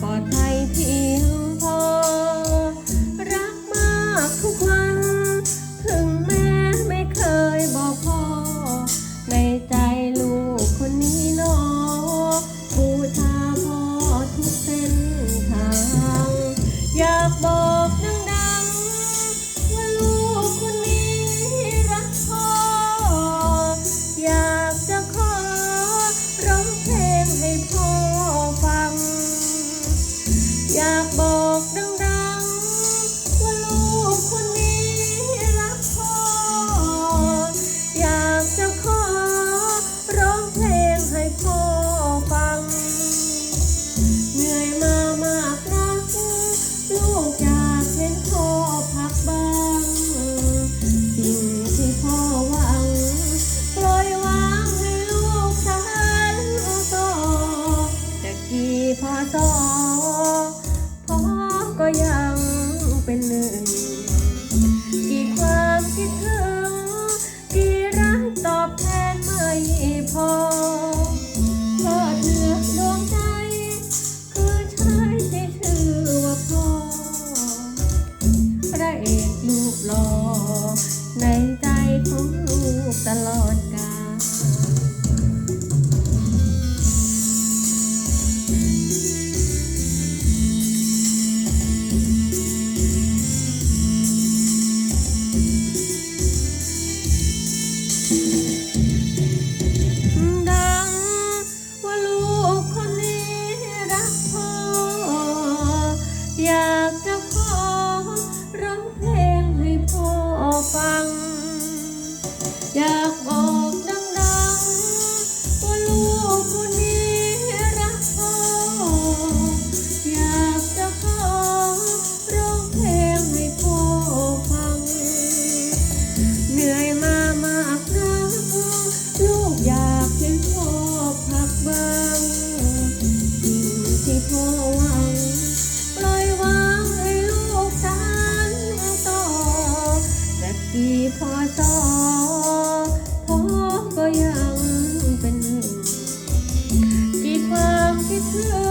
spot อยากบอกดัง รูปหล่อในใจของลูกตลอดกาลดังว่าลูกคนนี้รักพ่อ พอสอพอก็ยังเป็น กีความคิดถึง